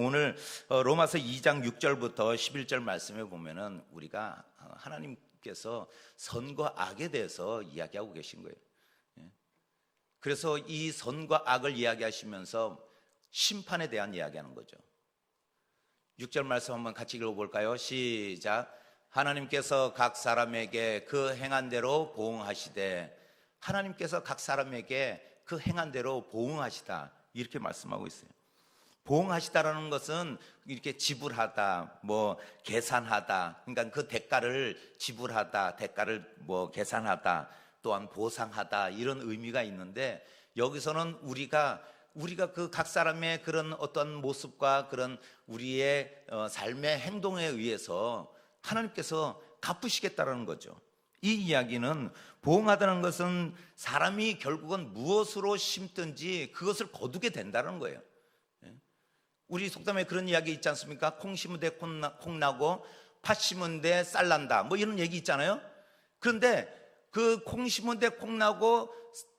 오늘 어, 로마서 2장 6절부터 11절 말씀에 보면은 우리가 어, 하나님께서 선과 악에 대해서 이야기하고 계신 거예요. 예. 그래서 이 선과 악을 이야기하시면서 심판에 대한 이야기하는 거죠. 6절 말씀 한번 같이 읽어볼까요? 시작. 하나님께서 각 사람에게 그 행한 대로 보응하시되 하나님께서 각 사람에게 그 행한 대로 보응하시다 이렇게 말씀하고 있어요. 보응하시다라는 것은 이렇게 지불하다, 뭐 계산하다, 그러니까 그 대가를 지불하다, 대가를 뭐 계산하다, 또한 보상하다 이런 의미가 있는데 여기서는 우리가 우리가 그 각 사람의 그런 어떤 모습과 그런 우리의 어, 삶의 행동에 의해서 하나님께서 갚으시겠다라는 거죠. 이 이야기는 보응하다는 것은 사람이 결국은 무엇으로 심든지 그것을 거두게 된다는 거예요. 예. 우리 속담에 그런 이야기 있지 않습니까? 콩 심은 데콩 나고 팥 심은 데 쌀 난다. 뭐 이런 얘기 있잖아요. 그런데 그 콩 심은 데콩 나고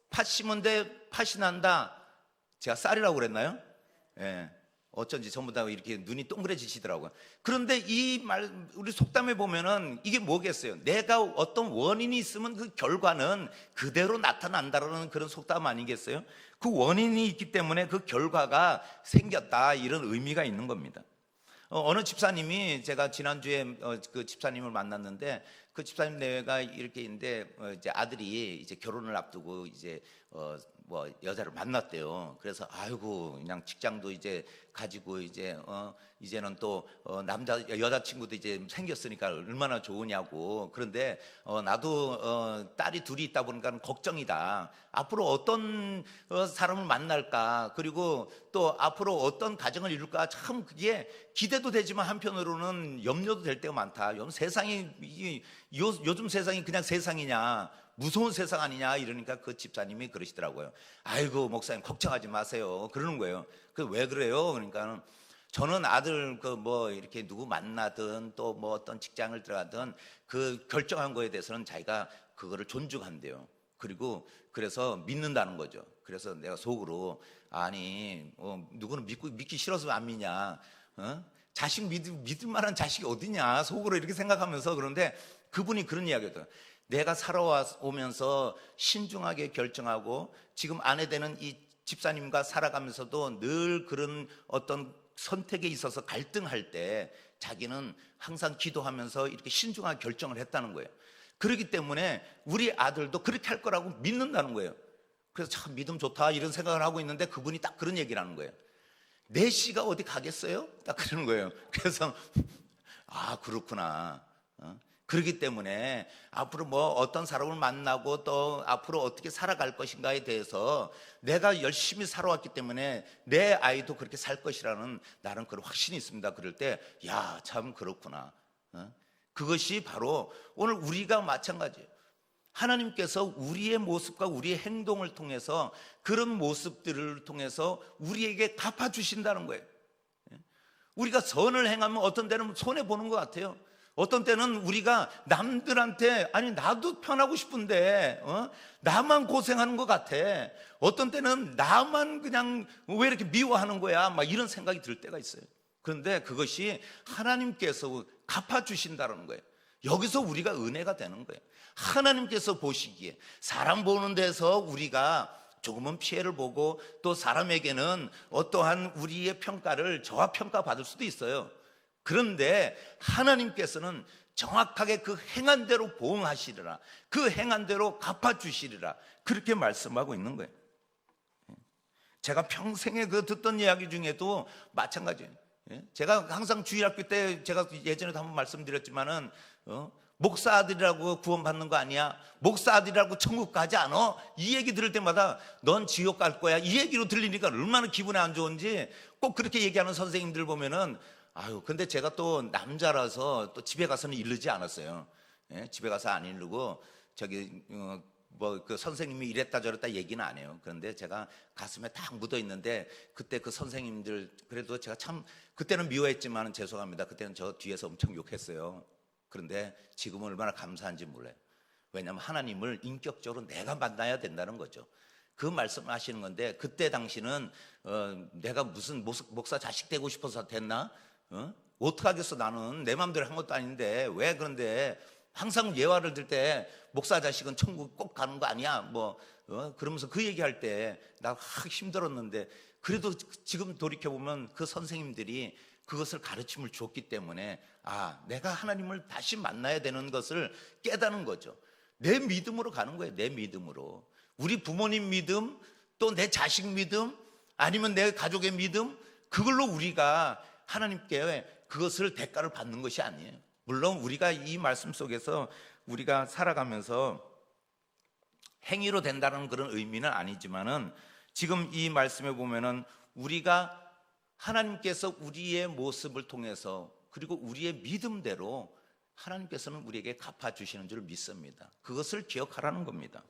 팥 심은 데 팥이 난다. 제가 쌀이라고 그랬나요? 예. 어쩐지 전부 다 이렇게 눈이 동그래지시더라고요. 그런데 이 말, 우리 속담에 보면은 이게 뭐겠어요? 내가 어떤 원인이 있으면 그 결과는 그대로 나타난다라는 그런 속담 아니겠어요? 그 원인이 있기 때문에 그 결과가 생겼다. 이런 의미가 있는 겁니다. 어, 느 집사님이 제가 지난주에 어, 그 집사님을 만났는데 그 집사님 내외가 이렇게 있는데 어, 이제 아들이 이제 결혼을 앞두고 이제 어, 뭐 여자를 만났대요. 그래서 아이고 그냥 직장도 이제 가지고 이제 어 이제는 또 어, 남자 여자 친구도 이제 생겼으니까 얼마나 좋으냐고. 그런데 어 나도 어 딸이 둘이 있다 보니까 걱정이다. 앞으로 어떤 어 사람을 만날까? 그리고 또 앞으로 어떤 가정을 이룰까? 참 그게 기대도 되지만 한편으로는 염려도 될 때가 많다. 세상이 이 요, 요즘 세상이 그냥 세상이냐? 무서운 세상 아니냐 이러니까 그 집사님이 그러시더라고요. 아이고 목사님 걱정하지 마세요. 그러는 거예요. 그 왜 그래요? 그러니까 저는 아들 그 뭐 이렇게 누구 만나든 또 뭐 어떤 직장을 들어가든 그 결정한 거에 대해서는 자기가 그거를 존중한대요. 그리고 그래서 믿는다는 거죠. 그래서 내가 속으로 아니 어, 누구는 믿고 믿기 싫어서 안 믿냐? 어? 자식 믿을, 믿을 만한 자식이 어디냐? 속으로 이렇게 생각하면서 그런데 그분이 그런 이야기였어요. 내가 살아오면서 신중하게 결정하고 지금 아내 되는 이 집사님과 살아가면서도 늘 그런 어떤 선택에 있어서 갈등할 때 자기는 항상 기도하면서 이렇게 신중하게 결정을 했다는 거예요. 그렇기 때문에 우리 아들도 그렇게 할 거라고 믿는다는 거예요. 그래서 참 믿음 좋다 이런 생각을 하고 있는데 그분이 딱 그런 얘기를 하는 거예요. 내 씨가 어디 가겠어요? 딱 그러는 거예요. 그래서 아 그렇구나. 어? 그렇기 때문에 앞으로 뭐 어떤 사람을 만나고 또 앞으로 어떻게 살아갈 것인가에 대해서 내가 열심히 살아왔기 때문에 내 아이도 그렇게 살 것이라는 나는 그런 확신이 있습니다. 그럴 때, 야, 참 그렇구나. 어? 그것이 바로 오늘 우리가 마찬가지예요. 하나님께서 우리의 모습과 우리의 행동을 통해서 그런 모습들을 통해서 우리에게 갚아주신다는 거예요. 예? 우리가 선을 행하면 어떤 때는 손해보는 것 같아요. 어떤 때는 우리가 남들한테 아니 나도 편하고 싶은데 어? 나만 고생하는 것 같아. 어떤 때는 나만 그냥 왜 이렇게 미워하는 거야? 막 이런 생각이 들 때가 있어요. 그런데 그것이 하나님께서 갚아 주신다는 거예요. 여기서 우리가 은혜가 되는 거예요. 하나님께서 보시기에 사람 보는 데서 우리가 조금은 피해를 보고 또 사람에게는 어떠한 우리의 평가를 저하 평가 받을 수도 있어요. 그런데 하나님께서는 정확하게 그 행한 대로 보응하시리라. 그 행한 대로 갚아 주시리라. 그렇게 말씀하고 있는 거예요. 제가 평생에 그 듣던 이야기 중에도 마찬가지예요. 예? 제가 항상 주일학교 때 제가 예전에도 한번 말씀드렸지만은 어? 목사 아들이라고 구원받는 거 아니야? 목사 아들이라고 천국 가지 않아? 이 얘기 들을 때마다 넌 지옥 갈 거야. 이 얘기로 들리니까 얼마나 기분이 안 좋은지 꼭 그렇게 얘기하는 선생님들 보면은 아유, 근데 제가 또 남자라서 또 집에 가서는 이르지 않았어요. 예? 집에 가서 안 이르고 저기 어, 뭐그 선생님이 이랬다 저랬다 얘기는 안 해요. 그런데 제가 가슴에 딱 묻어 있는데 그때 그 선생님들 그래도 제가 참 그때는 미워했지만 죄송합니다. 그때는 저 뒤에서 엄청 욕했어요. 그런데 지금은 얼마나 감사한지 몰라요. 왜냐하면 하나님을 인격적으로 내가 만나야 된다는 거죠. 그 말씀하시는 건데 그때 당시는 어, 내가 무슨 목- 목사 자식 되고 싶어서 됐나? 어? 어떡하겠어 나는 내 마음대로 한 것도 아닌데 왜 그런데 항상 예화를 들 때 목사 자식은 천국 꼭 가는 거 아니야? 뭐 어? 그러면서 그 얘기할 때나확 힘들었는데 그래도 지금 돌이켜 보면 그 선생님들이 그것을 가르침을 줬기 때문에 아 내가 하나님을 다시 만나야 되는 것을 깨닫는 거죠. 내 믿음으로 가는 거예요. 내 믿음으로. 우리 부모님 믿음, 또 내 자식 믿음, 아니면 내 가족의 믿음, 그걸로 우리가 하나님께 그것을 대가를 받는 것이 아니에요. 물론 우리가 이 말씀 속에서 우리가 살아가면서 행위로 된다는 그런 의미는 아니지만은 지금 이 말씀에 보면은 우리가 하나님께서 우리의 모습을 통해서 그리고 우리의 믿음대로 하나님께서는 우리에게 갚아 주시는 줄 믿습니다. 그것을 기억하라는 겁니다.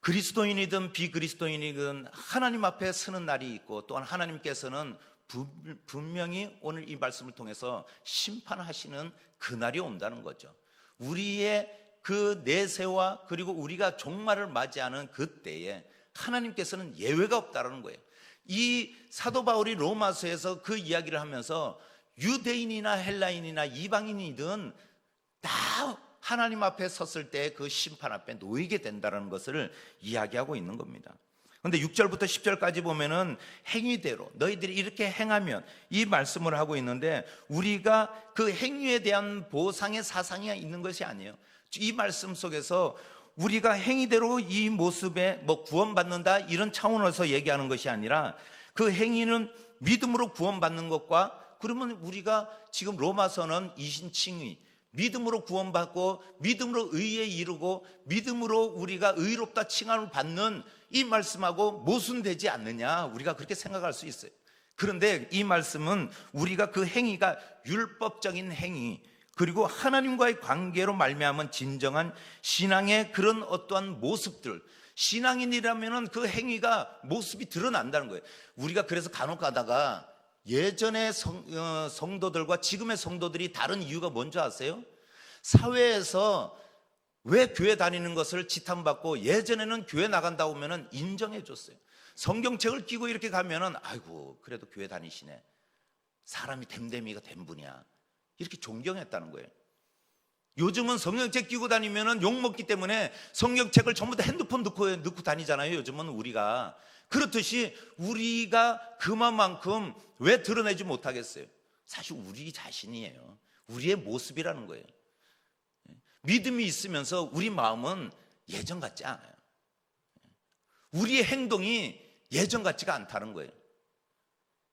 그리스도인이든 비그리스도인이든 하나님 앞에 서는 날이 있고 또한 하나님께서는 분- 분명히 오늘 이 말씀을 통해서 심판하시는 그날이 온다는 거죠. 우리의 그 내세와 그리고 우리가 종말을 맞이하는 그때에 하나님께서는 예외가 없다라는 거예요. 이 사도 바울이 로마서에서 그 이야기를 하면서 유대인이나 헬라인이나 이방인이든 다 하나님 앞에 섰을 때 그 심판 앞에 놓이게 된다는 것을 이야기하고 있는 겁니다. 근데 6절부터 10절까지 보면은 행위대로 너희들이 이렇게 행하면 이 말씀을 하고 있는데 우리가 그 행위에 대한 보상의 사상이 있는 것이 아니에요. 이 말씀 속에서 우리가 행위대로 이 모습에 뭐 구원받는다 이런 차원에서 얘기하는 것이 아니라 그 행위는 믿음으로 구원받는 것과 그러면 우리가 지금 로마서는 이신칭의 믿음으로 구원받고 믿음으로 의에 이르고 믿음으로 우리가 의롭다 칭함을 받는 이 말씀하고 모순되지 않느냐 우리가 그렇게 생각할 수 있어요. 그런데 이 말씀은 우리가 그 행위가 율법적인 행위 그리고 하나님과의 관계로 말미암은 진정한 신앙의 그런 어떠한 모습들 신앙인이라면은 그 행위가 모습이 드러난다는 거예요. 우리가 그래서 간혹 가다가 예전의 성, 어, 성도들과 지금의 성도들이 다른 이유가 뭔지 아세요? 사회에서 왜 교회 다니는 것을 지탄받고 예전에는 교회 나간다고 하면은 인정해 줬어요. 성경책을 끼고 이렇게 가면은 아이고 그래도 교회 다니시네. 사람이 됨됨이가 된 분이야. 이렇게 존경했다는 거예요. 요즘은 성경책 끼고 다니면은 욕 먹기 때문에 성경책을 전부 다 핸드폰 넣고 넣고 다니잖아요. 요즘은 우리가 그렇듯이 우리가 그만큼 왜 드러내지 못하겠어요? 사실 우리 자신이에요. 우리의 모습이라는 거예요. 믿음이 있으면서 우리 마음은 예전 같지 않아요. 우리의 행동이 예전 같지가 않다는 거예요.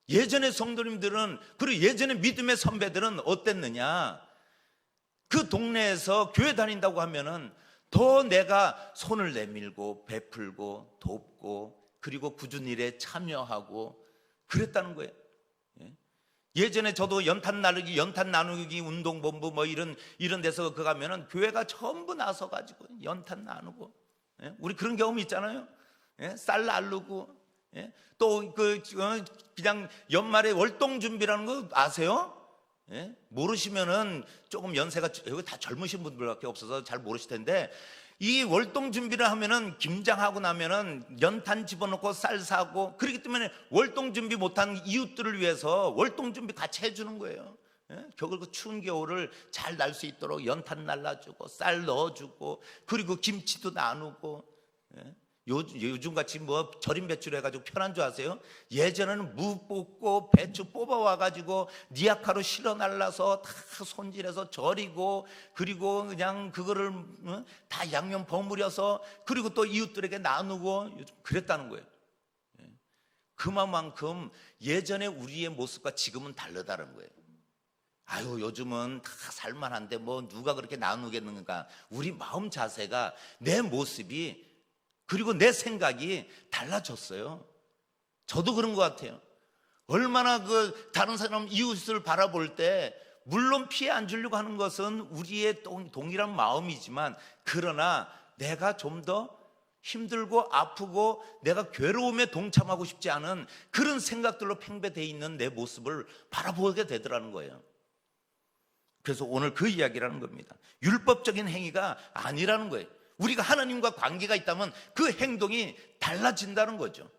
예전의 성도님들은 그리고 예전의 믿음의 선배들은 어땠느냐? 그 동네에서 교회 다닌다고 하면은 더 내가 손을 내밀고 베풀고 돕고 그리고 굳은 일에 참여하고 그랬다는 거예요. 예? 예전에 저도 연탄 나누기, 연탄 나누기 운동본부 뭐 이런 이런 데서 그 가면은 교회가 전부 나서 가지고 연탄 나누고 예? 우리 그런 경험 있잖아요. 예? 쌀 나르고 예? 또그 그냥 연말에 월동 준비라는 거 아세요? 예? 모르시면은 조금 연세가 여기 다 젊으신 분들밖에 없어서 잘 모르실 텐데 이 월동 준비를 하면은 김장하고 나면은 연탄 집어넣고 쌀 사고 그렇기 때문에 월동 준비 못한 이웃들을 위해서 월동 준비 같이 해주는 거예요. 예? 겨울 그 추운 겨울을 잘 날 수 있도록 연탄 날라주고 쌀 넣어주고 그리고 김치도 나누고 예? 요, 요즘 같이 뭐 절임 배추를 해가지고 편한 줄 아세요? 예전에는 무 뽑고 배추 뽑아와가지고 니아카로 실어 날라서 다 손질해서 절이고 그리고 그냥 그거를 어? 다 양념 버무려서 그리고 또 이웃들에게 나누고 그랬다는 거예요. 예. 그만큼 예전에 우리의 모습과 지금은 다르다는 거예요. 아유 요즘은 다 살만한데 뭐 누가 그렇게 나누겠는가? 우리 마음 자세가 내 모습이 그리고 내 생각이 달라졌어요. 저도 그런 것 같아요. 얼마나 그 다른 사람 이웃을 바라볼 때 물론 피해 안 주려고 하는 것은 우리의 동- 동일한 마음이지만 그러나 내가 좀 더 힘들고 아프고 내가 괴로움에 동참하고 싶지 않은 그런 생각들로 팽배되어 있는 내 모습을 바라보게 되더라는 거예요. 그래서 오늘 그 이야기라는 겁니다. 율법적인 행위가 아니라는 거예요. 우리가 하나님과 관계가 있다면 그 행동이 달라진다는 거죠.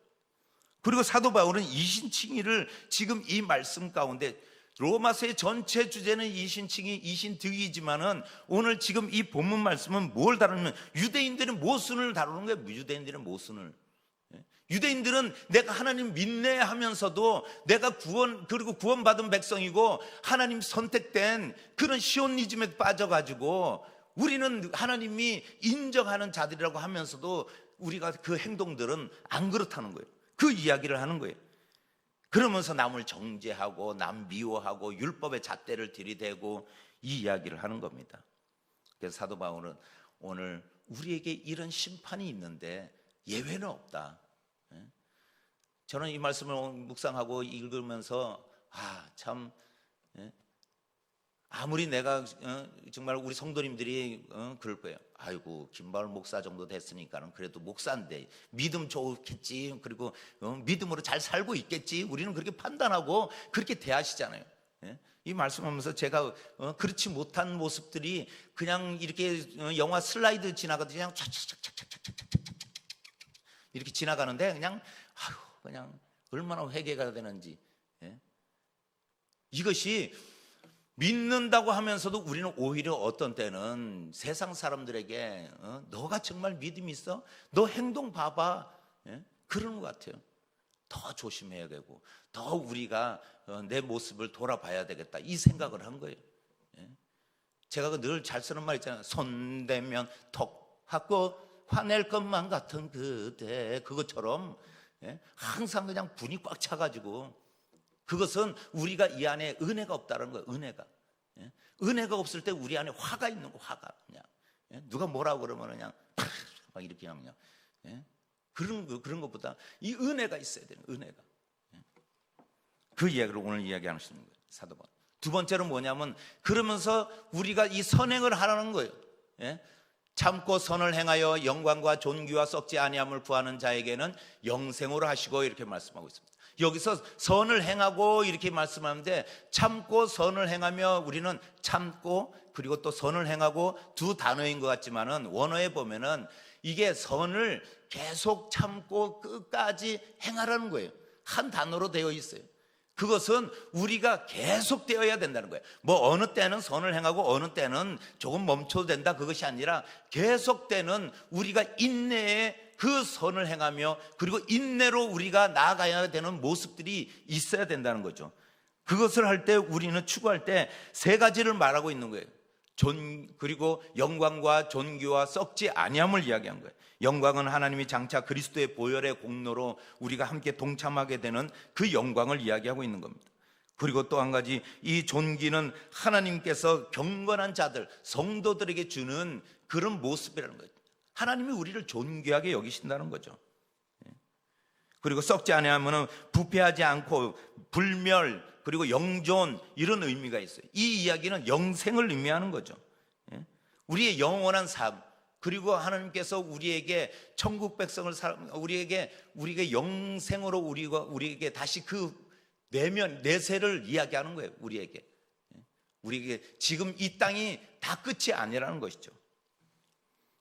그리고 사도 바울은 이신칭의를 지금 이 말씀 가운데 로마서의 전체 주제는 이신칭의, 이신득이지만은 오늘 지금 이 본문 말씀은 뭘 다루냐면 유대인들은 모순을 다루는 거예요. 유대인들은 모순을. 예? 유대인들은 내가 하나님 믿네 하면서도 내가 구원 그리고 구원받은 백성이고 하나님 선택된 그런 시온니즘에 빠져가지고 우리는 하나님이 인정하는 자들이라고 하면서도 우리가 그 행동들은 안 그렇다는 거예요. 그 이야기를 하는 거예요. 그러면서 남을 정죄하고 남 미워하고 율법의 잣대를 들이대고 이 이야기를 하는 겁니다. 그래서 사도 바울은 오늘 우리에게 이런 심판이 있는데 예외는 없다. 예? 저는 이 말씀을 묵상하고 읽으면서 아 참 아무리 내가 어, 정말 우리 성도님들이 어, 그럴 거예요. 아이고 김바울 목사 정도 됐으니까는 그래도 목사인데 믿음 좋겠지. 그리고 어, 믿음으로 잘 살고 있겠지. 우리는 그렇게 판단하고 그렇게 대하시잖아요. 예? 이 말씀하면서 제가 어, 그렇지 못한 모습들이 그냥 이렇게 어, 영화 슬라이드 지나가듯이 그냥 착착착착착착착착착 이렇게 지나가는데 그냥 아유 그냥 얼마나 회개가 되는지 예? 이것이 믿는다고 하면서도 우리는 오히려 어떤 때는 세상 사람들에게 어, 너가 정말 믿음이 있어? 너 행동 봐봐. 예? 그러는 것 같아요. 더 조심해야 되고 더 우리가 어, 내 모습을 돌아봐야 되겠다 이 생각을 한 거예요. 예? 제가 그늘잘 쓰는 말 있잖아요. 손대면 톡 하고 화낼 것만 같은 그대 그것처럼 예? 항상 그냥 분이 꽉 차가지고 그것은 우리가 이 안에 은혜가 없다는 거예요. 은혜가. 예? 은혜가 없을 때 우리 안에 화가 있는 거, 화가 그냥 예? 누가 뭐라고 그러면 그냥 막 이렇게 하면 예? 그런 거 그런 것보다 이 은혜가 있어야 되는 거예요, 은혜가. 예? 그 이야기를 오늘 이야기하는 거예요. 사도반. 두 번째로 뭐냐면 그러면서 우리가 이 선행을 하라는 거예요. 예? 참고 선을 행하여 영광과 존귀와 썩지 아니함을 구하는 자에게는 영생으로 하시고 이렇게 말씀하고 있습니다. 여기서 선을 행하고 이렇게 말씀하는데 참고 선을 행하며 우리는 참고 그리고 또 선을 행하고 두 단어인 것 같지만은 원어에 보면은 이게 선을 계속 참고 끝까지 행하라는 거예요. 한 단어로 되어 있어요. 그것은 우리가 계속 되어야 된다는 거예요. 뭐 어느 때는 선을 행하고 어느 때는 조금 멈춰도 된다 그것이 아니라 계속되는 우리가 인내에 그 선을 행하며 그리고 인내로 우리가 나아가야 되는 모습들이 있어야 된다는 거죠. 그것을 할 때 우리는 추구할 때 세 가지를 말하고 있는 거예요. 존 그리고 영광과 존귀와 썩지 아니함을 이야기한 거예요. 영광은 하나님이 장차 그리스도의 보혈의 공로로 우리가 함께 동참하게 되는 그 영광을 이야기하고 있는 겁니다. 그리고 또 한 가지 이 존귀는 하나님께서 경건한 자들 성도들에게 주는 그런 모습이라는 거예요. 하나님이 우리를 존귀하게 여기신다는 거죠. 예. 그리고 썩지 아니하면은 부패하지 않고 불멸 그리고 영존 이런 의미가 있어요. 이 이야기는 영생을 의미하는 거죠. 예. 우리의 영원한 삶 그리고 하나님께서 우리에게 천국 백성을 우리에게 우리에게 영생으로 우리가 우리에게 다시 그 내면 내세를 이야기하는 거예요. 우리에게 예. 우리에게 지금 이 땅이 다 끝이 아니라는 것이죠.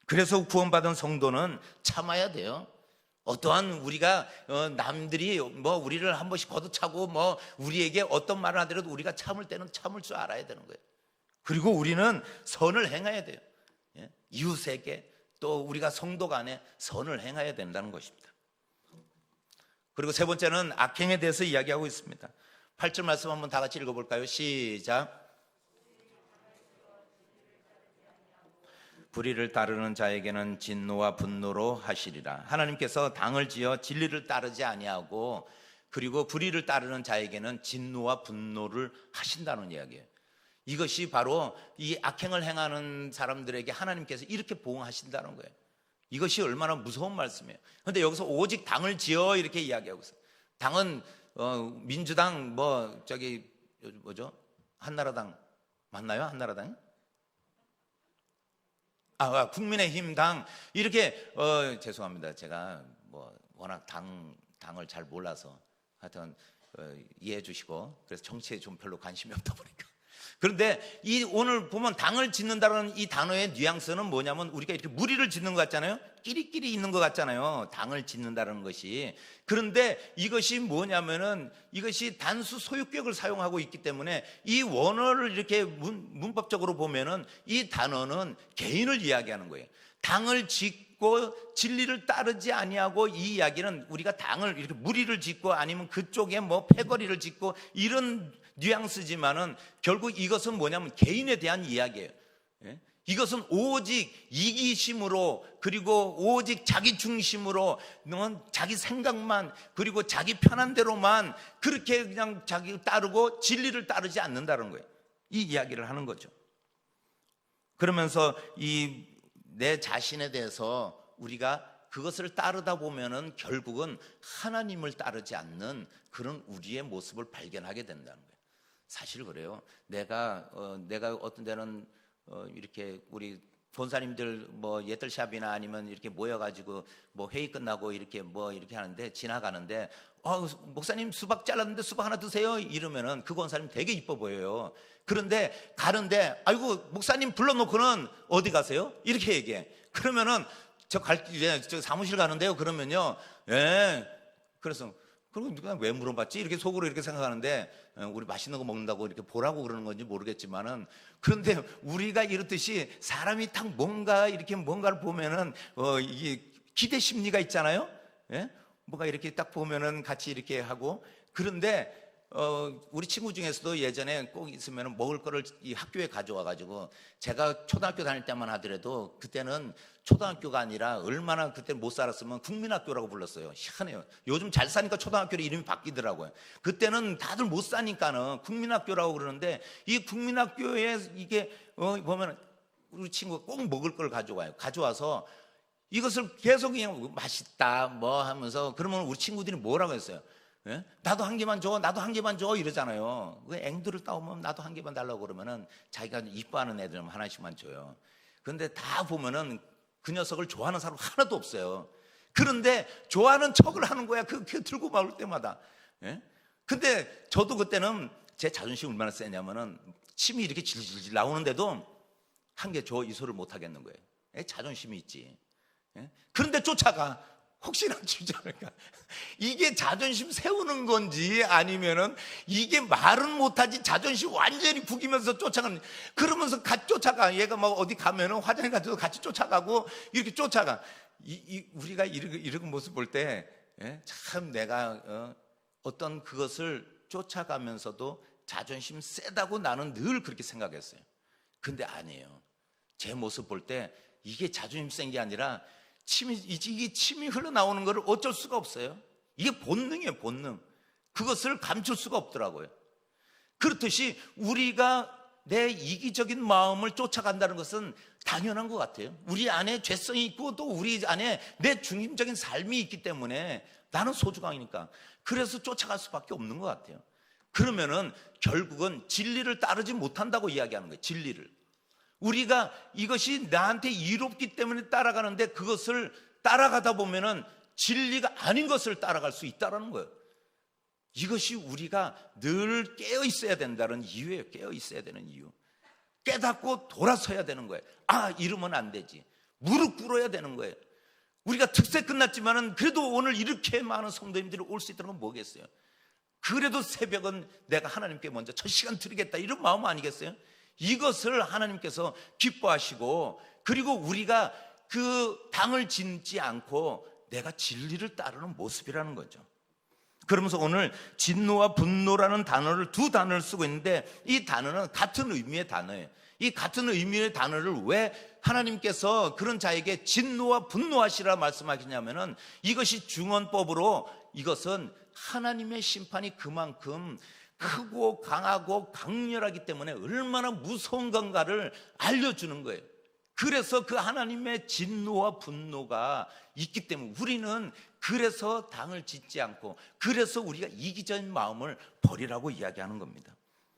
그래서 구원받은 성도는 참아야 돼요. 어떠한 우리가 어, 남들이 뭐 우리를 한 번씩 걷어차고 뭐 우리에게 어떤 말을 하더라도 우리가 참을 때는 참을 줄 알아야 되는 거예요. 그리고 우리는 선을 행해야 돼요. 예? 이웃에게 또 우리가 성도 간에 선을 행해야 된다는 것입니다. 그리고 세 번째는 악행에 대해서 이야기하고 있습니다. 8절 말씀 한번 다 같이 읽어볼까요? 시작. 불의를 따르는 자에게는 진노와 분노로 하시리라. 하나님께서 당을 지어 진리를 따르지 아니하고 그리고 불의를 따르는 자에게는 진노와 분노를 하신다는 이야기예요. 이것이 바로 이 악행을 행하는 사람들에게 하나님께서 이렇게 보응하신다는 거예요. 이것이 얼마나 무서운 말씀이에요. 그런데 여기서 오직 당을 지어 이렇게 이야기하고 있어요. 당은 어, 민주당 뭐 저기 뭐죠? 한나라당 맞나요? 한나라당? 아, 아, 국민의힘 당 이렇게 어, 죄송합니다. 제가 뭐 워낙 당 당을 잘 몰라서 하여튼 어, 이해해 주시고 그래서 정치에 좀 별로 관심이 없다 보니까 그런데 이 오늘 보면 당을 짓는다는 이 단어의 뉘앙스는 뭐냐면 우리가 이렇게 무리를 짓는 것 같잖아요. 끼리끼리 있는 것 같잖아요. 당을 짓는다는 것이. 그런데 이것이 뭐냐면은 이것이 단수 소유격을 사용하고 있기 때문에 이 원어를 이렇게 문, 문법적으로 보면은 이 단어는 개인을 이야기하는 거예요. 당을 짓고 진리를 따르지 아니하고 이 이야기는 우리가 당을 이렇게 무리를 짓고 아니면 그쪽에 뭐 패거리를 짓고 이런 뉘앙스지만은 결국 이것은 뭐냐면 개인에 대한 이야기예요. 예? 이것은 오직 이기심으로 그리고 오직 자기 중심으로 넌 자기 생각만 그리고 자기 편한 대로만 그렇게 그냥 자기 따르고 진리를 따르지 않는다는 거예요. 이 이야기를 하는 거죠. 그러면서 이 내 자신에 대해서 우리가 그것을 따르다 보면은 결국은 하나님을 따르지 않는 그런 우리의 모습을 발견하게 된다는 거예요. 사실 그래요. 내가 어, 내가 어떤 어, 이렇게 우리 본사님들 뭐 예떨샵이나 아니면 이렇게 모여가지고 뭐 회의 끝나고 이렇게 뭐 이렇게 하는데 지나가는데 어, 목사님 수박 잘랐는데 수박 하나 드세요 이러면은 그 권사님 되게 이뻐 보여요. 그런데 가는데 아이고 목사님 불러놓고는 어디 가세요? 이렇게 얘기해. 그러면은 저갈 이제 저 사무실 가는데요. 그러면요. 예. 그래서 그럼 누가 왜 물어봤지? 이렇게 속으로 이렇게 생각하는데 어, 우리 맛있는 거 먹는다고 이렇게 보라고 그러는 건지 모르겠지만은 그런데 우리가 이렇듯이 사람이 딱 뭔가 이렇게 뭔가를 보면은 어 이게 기대 심리가 있잖아요. 예? 뭔가 이렇게 딱 보면은 같이 이렇게 하고 그런데 어, 우리 친구 중에서도 예전에 꼭 있으면 먹을 거를 이 학교에 가져와 가지고 제가 초등학교 다닐 때만 하더라도 그때는 초등학교가 아니라 얼마나 그때 못 살았으면 국민학교라고 불렀어요. 희한해요. 요즘 잘 사니까 초등학교로 이름이 바뀌더라고요. 그때는 다들 못 사니까는 국민학교라고 그러는데 이 국민학교에 이게 어, 보면 우리 친구가 꼭 먹을 걸 가져와요. 가져와서 이것을 계속 그냥 맛있다 뭐 하면서 그러면 우리 친구들이 뭐라고 했어요? 예? 나도 한 개만 줘, 나도 한 개만 줘 이러잖아요. 그 앵두를 따오면 나도 한 개만 달라고 그러면은 자기가 이뻐하는 애들은 하나씩만 줘요. 그런데 다 보면은 그 녀석을 좋아하는 사람 하나도 없어요. 그런데 좋아하는 척을 하는 거야. 그, 그 들고 나올 때마다. 예? 근데 저도 그때는 제 자존심이 얼마나 세냐면은 침이 이렇게 질질질 나오는데도 한개줘이 소리를 못 하겠는 거예요. 예? 자존심이 있지. 예? 그런데 쫓아가. 혹시나 주지 않을까? 이게 자존심 세우는 건지 아니면은 이게 말은 못하지 자존심 완전히 구기면서 쫓아가는 그러면서 같이 쫓아가 얘가 막 어디 가면은 화장실 가도 같이 쫓아가고 이렇게 쫓아가 이, 이 우리가 이런 이런 모습 볼 때 참 내가 어, 어떤 그것을 쫓아가면서도 자존심 세다고 나는 늘 그렇게 생각했어요. 근데 아니에요. 제 모습 볼 때 이게 자존심 센 게 아니라 침이 이게 침이 흘러나오는 것을 어쩔 수가 없어요. 이게 본능이에요, 본능. 그것을 감출 수가 없더라고요. 그렇듯이 우리가 내 이기적인 마음을 쫓아간다는 것은 당연한 것 같아요. 우리 안에 죄성이 있고 또 우리 안에 내 중심적인 삶이 있기 때문에 나는 소중하니까. 그래서 쫓아갈 수밖에 없는 것 같아요. 그러면은 결국은 진리를 따르지 못한다고 이야기하는 거예요. 진리를. 우리가 이것이 나한테 이롭기 때문에 따라가는데 그것을 따라가다 보면은 진리가 아닌 것을 따라갈 수 있다라는 거예요. 이것이 우리가 늘 깨어 있어야 된다는 이유예요. 깨어 있어야 되는 이유. 깨닫고 돌아서야 되는 거예요. 아, 이러면 안 되지. 무릎 꿇어야 되는 거예요. 우리가 특세 끝났지만은 그래도 오늘 이렇게 많은 성도님들이 올 수 있다는 건 뭐겠어요? 그래도 새벽은 내가 하나님께 먼저 첫 시간 드리겠다 이런 마음 아니겠어요? 이것을 하나님께서 기뻐하시고 그리고 우리가 그 당을 짓지 않고 내가 진리를 따르는 모습이라는 거죠. 그러면서 오늘 진노와 분노라는 단어를 두 단어를 쓰고 있는데 이 단어는 같은 의미의 단어예요. 이 같은 의미의 단어를 왜 하나님께서 그런 자에게 진노와 분노하시라 말씀하시냐면은 이것이 중언법으로 이것은 하나님의 심판이 그만큼 크고 강하고 강렬하기 때문에 얼마나 무서운 건가를 알려주는 거예요. 그래서 그 하나님의 진노와 분노가 있기 때문에 우리는 그래서 당을 짓지 않고 그래서 우리가 이기적인 마음을 버리라고 이야기하는 겁니다.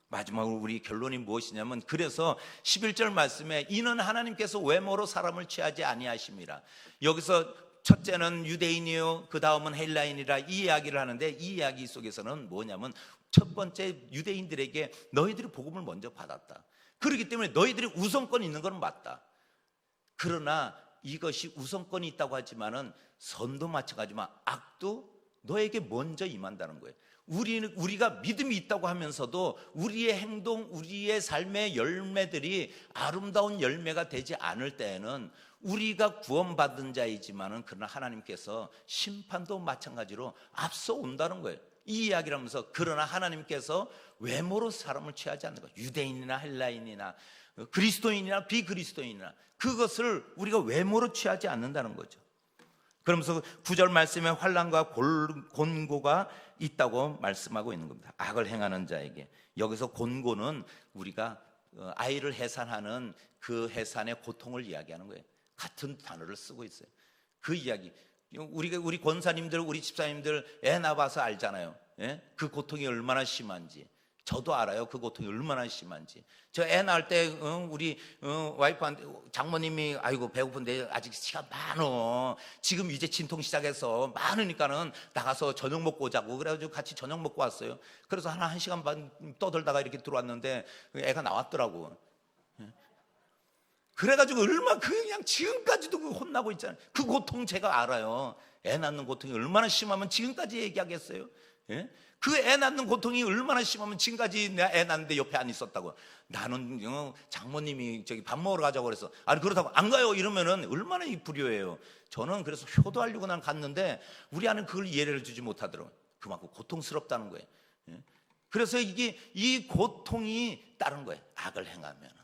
마지막으로 우리 결론이 무엇이냐면 그래서 11절 말씀에 이는 하나님께서 외모로 사람을 취하지 아니하심이라. 여기서 첫째는 유대인이요 그 다음은 헬라인이라 이 이야기를 하는데 이 이야기 속에서는 뭐냐면 첫 번째 유대인들에게 너희들이 복음을 먼저 받았다. 그렇기 때문에 너희들이 우선권이 있는 건 맞다. 그러나 이것이 우선권이 있다고 하지만은 선도 마찬가지지만 악도 너에게 먼저 임한다는 거예요. 우리는 우리가 믿음이 있다고 하면서도 우리의 행동, 우리의 삶의 열매들이 아름다운 열매가 되지 않을 때에는 우리가 구원받은 자이지만은 그러나 하나님께서 심판도 마찬가지로 앞서 온다는 거예요. 이 이야기를 하면서 그러나 하나님께서 외모로 사람을 취하지 않는 거예요. 유대인이나 헬라인이나 그리스도인이나 비그리스도인이나 그것을 우리가 외모로 취하지 않는다는 거죠. 그러면서 구절 말씀에 환란과 곤고가 있다고 말씀하고 있는 겁니다. 악을 행하는 자에게 여기서 곤고는 우리가 어, 아이를 해산하는 그 해산의 고통을 이야기하는 거예요. 같은 단어를 쓰고 있어요. 그 이야기. 우리가 우리 권사님들, 우리 집사님들 애 낳아서 알잖아요. 예? 그 고통이 얼마나 심한지. 저도 알아요. 그 고통이 얼마나 심한지. 저 애 낳을 때 어, 우리 어, 와이프한테 장모님이 아이고 배고픈데 아직 시간 많어. 지금 이제 진통 시작해서 많으니까는 나가서 저녁 먹고 오자고. 그래가지고 같이 저녁 먹고 왔어요. 그래서 한, 한 시간 반 떠들다가 이렇게 들어왔는데 애가 나왔더라고. 예. 그래가지고 얼마 그 그냥 지금까지도 그 혼나고 있잖아요. 그 고통 제가 알아요. 애 낳는 고통이 얼마나 심하면 지금까지 얘기하겠어요. 예? 그애 낳는 고통이 얼마나 심하면 지금까지 내가 애 낳는데 옆에 안 있었다고. 나는 어, 장모님이 저기 밥 먹으러 가자고 그래서 아니 그렇다고 안 가요 이러면은 얼마나 이 불효예요. 저는 그래서 효도하려고 난 갔는데 우리 아는 그걸 이해를 주지 못하더라고요. 그만큼 고통스럽다는 거예요. 예? 그래서 이게 이 고통이 따른 거예요. 악을 행하면.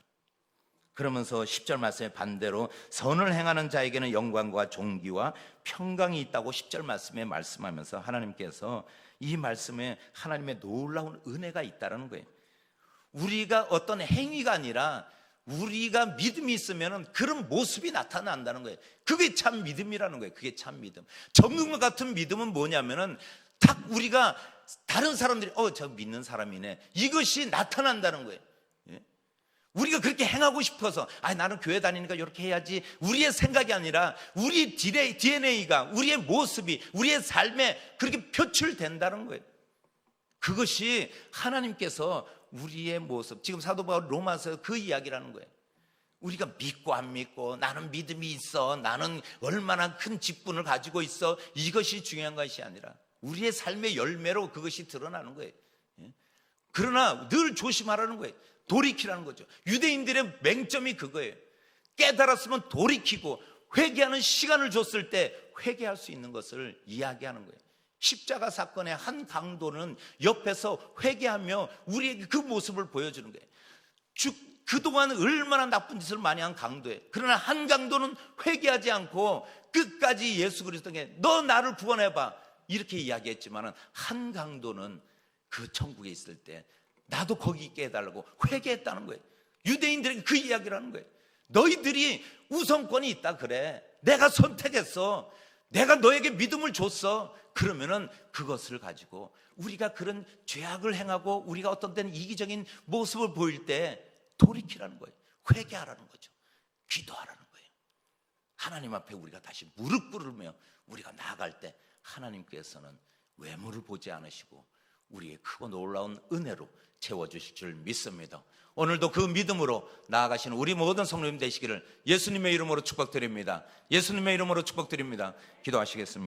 그러면서 10절 말씀에 반대로 선을 행하는 자에게는 영광과 존귀와 평강이 있다고 10절 말씀에 말씀하면서 하나님께서 이 말씀에 하나님의 놀라운 은혜가 있다는 거예요. 우리가 어떤 행위가 아니라 우리가 믿음이 있으면 그런 모습이 나타난다는 거예요. 그게 참 믿음이라는 거예요. 그게 참 믿음. 정금과 같은 믿음은 뭐냐면은 딱 우리가 다른 사람들이 어, 저 믿는 사람이네. 이것이 나타난다는 거예요. 우리가 그렇게 행하고 싶어서 아 나는 교회 다니니까 이렇게 해야지 우리의 생각이 아니라 우리 DNA가 우리의 모습이 우리의 삶에 그렇게 표출된다는 거예요. 그것이 하나님께서 우리의 모습 지금 사도 바울 로마서 그 이야기라는 거예요. 우리가 믿고 안 믿고 나는 믿음이 있어 나는 얼마나 큰 직분을 가지고 있어 이것이 중요한 것이 아니라 우리의 삶의 열매로 그것이 드러나는 거예요. 예? 그러나 늘 조심하라는 거예요. 돌이키라는 거죠. 유대인들의 맹점이 그거예요. 깨달았으면 돌이키고 회개하는 시간을 줬을 때 회개할 수 있는 것을 이야기하는 거예요. 십자가 사건의 한 강도는 옆에서 회개하며 우리에게 그 모습을 보여주는 거예요. 쭉 그동안 얼마나 나쁜 짓을 많이 한 강도예요. 그러나 한 강도는 회개하지 않고 끝까지 예수 그리스도에게 너 나를 구원해봐. 이렇게 이야기했지만 한 강도는 그 천국에 있을 때 나도 거기 있게 해달라고 회개했다는 거예요. 유대인들에게 그 이야기를 하는 거예요. 너희들이 우선권이 있다 그래. 내가 선택했어. 내가 너에게 믿음을 줬어. 그러면은 그것을 가지고 우리가 그런 죄악을 행하고 우리가 어떤 때는 이기적인 모습을 보일 때 돌이키라는 거예요. 회개하라는 거죠. 기도하라는 거예요. 하나님 앞에 우리가 다시 무릎 꿇으며 우리가 나아갈 때 하나님께서는 외모를 보지 않으시고 우리의 크고 놀라운 은혜로 채워주실 줄 믿습니다. 오늘도 그 믿음으로 나아가시는 우리 모든 성도님 되시기를 예수님의 이름으로 축복드립니다. 예수님의 이름으로 축복드립니다. 기도하시겠습니다.